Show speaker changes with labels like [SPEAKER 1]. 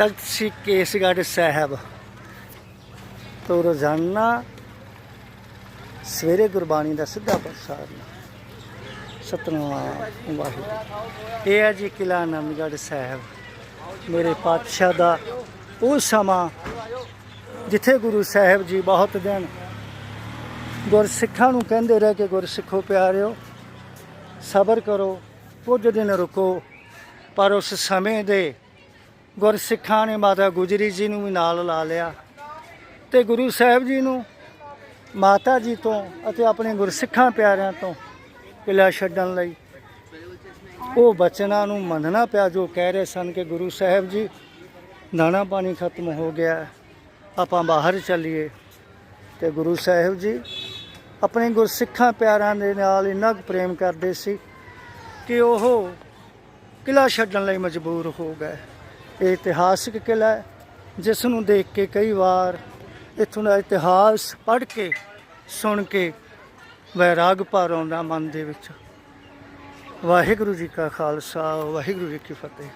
[SPEAKER 1] ਤਖਤ ਸ੍ਰੀ ਕੇਸਗੜ੍ਹ ਸਾਹਿਬ ਤੋਂ ਰੋਜ਼ਾਨਾ ਸਵੇਰੇ ਗੁਰਬਾਣੀ ਦਾ ਸਿੱਧਾ ਪ੍ਰਸਾਰ ਸਤਨਾਮ ਵਾਹਿਗੁਰੂ। ਇਹ ਹੈ ਜੀ ਕਿਲਾ ਨੰਦਗੜ੍ਹ ਸਾਹਿਬ। ਮੇਰੇ ਪਾਤਸ਼ਾਹ ਦਾ ਉਹ ਸਮਾਂ ਜਿੱਥੇ ਗੁਰੂ ਸਾਹਿਬ ਜੀ ਬਹੁਤ ਦਿਨ ਗੁਰਸਿੱਖਾਂ ਨੂੰ ਕਹਿੰਦੇ ਰਹੇ ਕਿ ਗੁਰਸਿੱਖੋ ਪਿਆਰਿਓ, ਸਬਰ ਕਰੋ, ਕੁਝ ਦਿਨ ਰੁਕੋ, ਪਰ ਉਸ ਸਮੇਂ ਦੇ ਗੁਰਸਿੱਖਾਂ ਨੇ ਮਾਤਾ ਗੁਜਰੀ ਜੀ ਨੂੰ ਵੀ ਨਾਲ ਲਾ ਲਿਆ ਤੇ ਗੁਰੂ ਸਾਹਿਬ ਜੀ ਨੂੰ ਮਾਤਾ ਜੀ ਤੋਂ ਅਤੇ ਆਪਣੇ ਗੁਰਸਿੱਖਾਂ ਪਿਆਰਿਆਂ ਤੋਂ ਕਿਲਾ ਛੱਡਣ ਲਈ ਉਹ ਬਚਨਾਂ ਨੂੰ ਮੰਨਣਾ ਪਿਆ, ਜੋ ਕਹਿ ਰਹੇ ਸਨ ਕਿ ਗੁਰੂ ਸਾਹਿਬ ਜੀ, ਦਾਣਾ ਪਾਣੀ ਖਤਮ ਹੋ ਗਿਆ, ਆਪਾਂ ਬਾਹਰ ਚੱਲੀਏ ਤੇ ਗੁਰੂ ਸਾਹਿਬ ਜੀ ਆਪਣੇ ਗੁਰਸਿੱਖਾਂ ਪਿਆਰਿਆਂ ਦੇ ਨਾਲ ਇੰਨਾ ਕੁ ਪ੍ਰੇਮ ਕਰਦੇ ਸੀ ਕਿ ਉਹ ਕਿਲਾ ਛੱਡਣ ਲਈ ਮਜਬੂਰ ਹੋ ਗਏ। ਇਹ ਇਤਿਹਾਸਿਕ ਕਿਲਾ ਹੈ ਜਿਸ ਨੂੰ ਦੇਖ ਕੇ ਕਈ ਵਾਰ ਇੱਥੋਂ ਦਾ ਇਤਿਹਾਸ ਪੜ੍ਹ ਕੇ, ਸੁਣ ਕੇ ਵੈਰਾਗ ਭਰ ਆਉਂਦਾ ਮਨ ਦੇ ਵਿੱਚ। ਵਾਹਿਗੁਰੂ ਜੀ ਕਾ ਖਾਲਸਾ, ਵਾਹਿਗੁਰੂ ਜੀ ਕੀ ਫਤਿਹ।